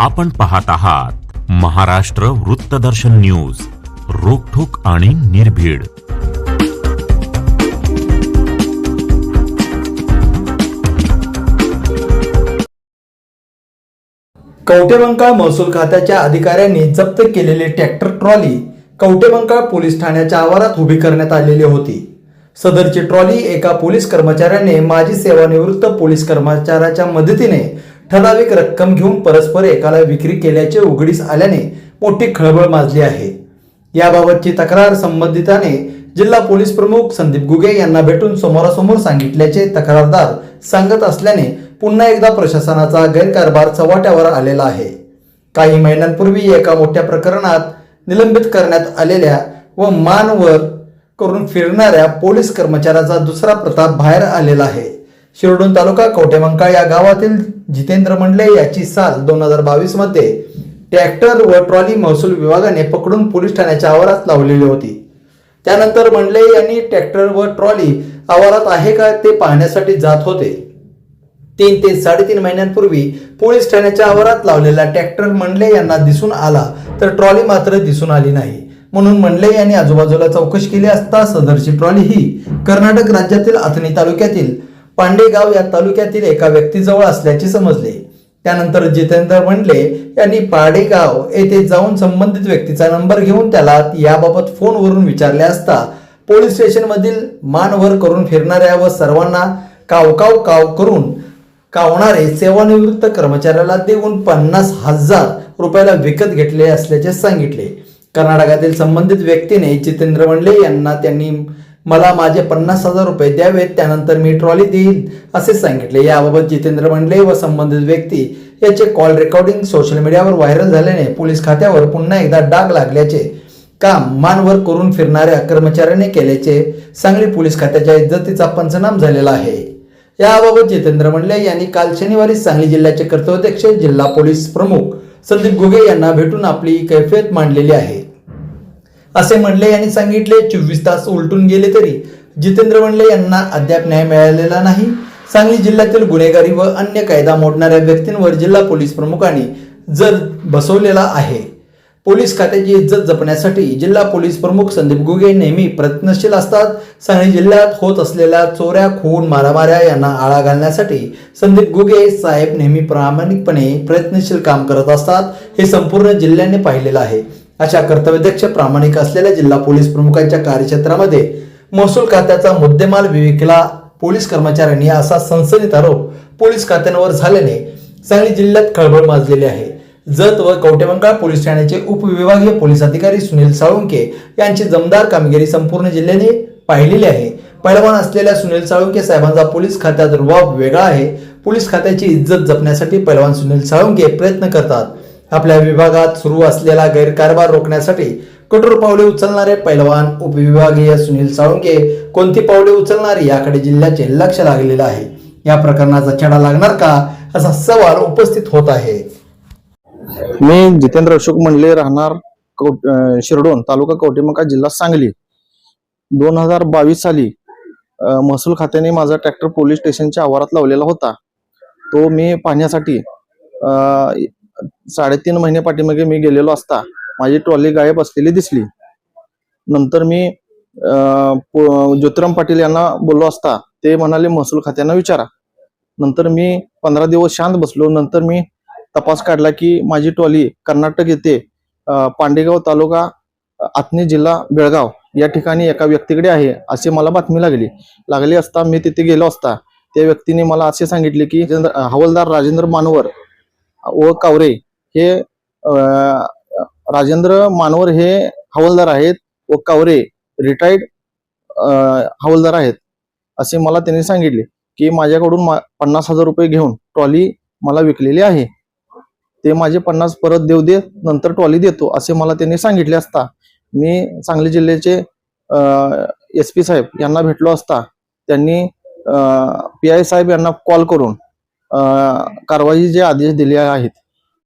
आपण पाहत आहात महाराष्ट्र वृत्तदर्शन न्यूज रोखोक आणि निर्भीड. कवटेबंकाळ महसूल खात्याच्या अधिकाऱ्यांनी जप्त केलेली ट्रॅक्टर ट्रॉली कवटेबंकाळ पोलीस ठाण्याच्या आवारात उभी करण्यात आलेली होती. सदरची ट्रॉली एका पोलीस कर्मचाऱ्याने माजी सेवानिवृत्त पोलीस कर्मचाऱ्याच्या मदतीने ठराविक रक्कम घेऊन परस्पर एकाला विक्री केल्याचे उघडीस आल्याने मोठी खळबळ माजली आहे. याबाबतची तक्रार संबंधिताने जिल्हा पोलीस प्रमुख संदीप गुगे यांना भेटून समोरासमोर सांगितल्याचे तक्रारदार सांगत असल्याने पुन्हा एकदा प्रशासनाचा गैरकारभार चव्हाट्यावर आलेला आहे. काही महिन्यांपूर्वी एका मोठ्या प्रकरणात निलंबित करण्यात आलेल्या व मानवर करून फिरणाऱ्या पोलीस कर्मचाऱ्याचा दुसरा प्रताप बाहेर आलेला आहे. शिरडून तालुका कवटेमंका या गावातील जितेंद्र मंडले याची साल दोन हजार बावीसमध्ये ट्रॅक्टर व ट्रॉली महसूल विभागाने पकडून पोलीस ठाण्याच्या आवारात लावलेली होती. त्यानंतर मंडले यांनी ट्रॅक्टर व ट्रॉली आवारात आहे का ते पाहण्यासाठी जात होते. तीन ते साडेतीन महिन्यांपूर्वी पोलीस ठाण्याच्या आवारात लावलेला ट्रॅक्टर मंडले यांना दिसून आला तर ट्रॉली मात्र दिसून आली नाही. म्हणून मंडले यांनी आजूबाजूला चौकशी केली असता सदरची ट्रॉली ही कर्नाटक राज्यातील अथणी तालुक्यातील पांडेगाव या तालुक्यातील एका व्यक्तीजवळ असल्याचे समजले. त्यानंतर जितेंद्र म्हणले यांनी पाडेगाव येथे जाऊन संबंधित व्यक्तीचा नंबर घेऊन त्याला याबाबत फोनवरून विचारले असता पोलीस स्टेशनमधील मानवर करून फिरणाऱ्या व सर्वांना कावकाव काव करून कावणारे सेवानिवृत्त कर्मचाऱ्याला देऊन पन्नास हजार रुपयाला विकत घेतले असल्याचे सांगितले. कर्नाटकातील संबंधित व्यक्तीने जितेंद्र मंडले यांना त्यांनी मला माझे पन्नास हजार रुपये द्यावेत त्यानंतर मी ट्रॉली देईल असे सांगितले. याबाबत जितेंद्र मंडले व संबंधित व्यक्ती याचे कॉल रेकॉर्डिंग सोशल मीडियावर व्हायरल झाल्याने पोलीस खात्यावर पुन्हा एकदा डाग लागल्याचे काम मानवर करून फिरणाऱ्या कर्मचाऱ्याने केल्याचे सांगली पोलीस खात्याच्या इज्जतीचा पंचनाम झालेला आहे. याबाबत जितेंद्र मंडले यांनी काल शनिवारी सांगली जिल्ह्याचे कर्तव्याध्यक्ष जिल्हा पोलीस प्रमुख संदीप गुगे यांना भेटून आपली कैफियत मांडलेली आहे. असे म्हणले यांनी सांगितले चोवीस तास उलटून गेले तरी. जितेंद्र मंडले यांना अद्याप न्याय मिळालेला नाही. सांगली जिल्ह्यातील गुन्हेगारी व अन्य कायदा मोडणाऱ्या व्यक्तींवर जिल्हा पोलीस प्रमुखांनी जर बसवलेला आहे. पोलीस खात्याची इज्जत जपण्यासाठी जिल्हा पोलीस प्रमुख संदीप गुगे नेहमी प्रयत्नशील असतात. सांगली जिल्ह्यात होत असलेल्या चोऱ्या खून मारामाऱ्या यांना आळा घालण्यासाठी संदीप गुगे साहेब नेहमी प्रामाणिकपणे प्रयत्नशील काम करत असतात. हे संपूर्ण जिल्ह्याने पाहिलेलं आहे. अशा कर्तव्यदक्ष प्रामाणिक असलेल्या जिल्हा पोलीस प्रमुखांच्या कार्यक्षेत्रामध्ये महसूल खात्याचा मुद्देमाल विवेकला पोलीस कर्मचाऱ्यांनी असा सनसनीत आरोप पोलीस खात्यांवर झाल्याने सांगली जिल्ह्यात खळबळ माजलेली आहे. जत व कवटेमंकाळ पोलीस ठाण्याचे उपविभागीय पोलीस अधिकारी सुनील साळुंके यांची जमदार कामगिरी संपूर्ण जिल्ह्याने पाहिलेली आहे. पैलवान असलेल्या सुनील साळुंके साहेबांचा पोलीस खात्यात रुबाब वेगळा आहे. पोलीस खात्याची इज्जत जपण्यासाठी पैलवान सुनील साळुंके प्रयत्न करतात. आपल्या विभागात सुरू असलेला गैरकारभार रोखण्यासाठी कठोर पावले उचलणारे पैलवान उपविभागीय सुनील साळुंके कोणती पावले उचलणार याकडे जिल्ह्याचे लक्ष लागलेलं आहे. या प्रकरणाचा छडा लागणार का असा सवाल उपस्थित होत आहे. मी जितेंद्र अशोक म्हणले राहणार कौ- शिरडोन तालुका कवटेमका जिल्हा सांगली. दोन हजार बावीस साली महसूल खात्याने माझा ट्रॅक्टर पोलीस स्टेशनच्या आवारात लावलेला होता. तो मी पाहण्यासाठी साडेतीन महिने पाठीमागे मी गेलेलो असता माझी ट्रॉली गायब असलेली दिसली. नंतर मी ज्योतिराम पाटील यांना बोललो असता ते म्हणाले महसूल खात्यांना विचारा. नंतर मी पंधरा दिवस शांत बसलो. नंतर मी तपास काढला की माझी ट्रॉली कर्नाटक येथे पांडेगाव तालुका अ, जिल्हा बेळगाव या ठिकाणी एका व्यक्तीकडे आहे अशी मला बातमी लागली. लागली असता मी तिथे गेलो असता त्या व्यक्तीने मला असे सांगितले की हवलदार राजेंद्र मानवर व कावरे हे राजेंद्र मानवर हे हवालदार आहेत. व कावरे रिटायर्ड हवालदार आहेत. असे मला त्यांनी सांगितले की माझ्याकडून मा- पन्नास हजार रुपये घेऊन ट्रॉली मला विकलेली आहे. ते माझे पन्नास परत देऊ दे नंतर ट्रॉली देतो असे मला त्यांनी सांगितले असता. मी सांगली जिल्ह्याचे एस पी साहेब यांना भेटलो असता. त्यांनी पी आय साहेब यांना कॉल करून कारवाई जे आदेश दिले आहेत.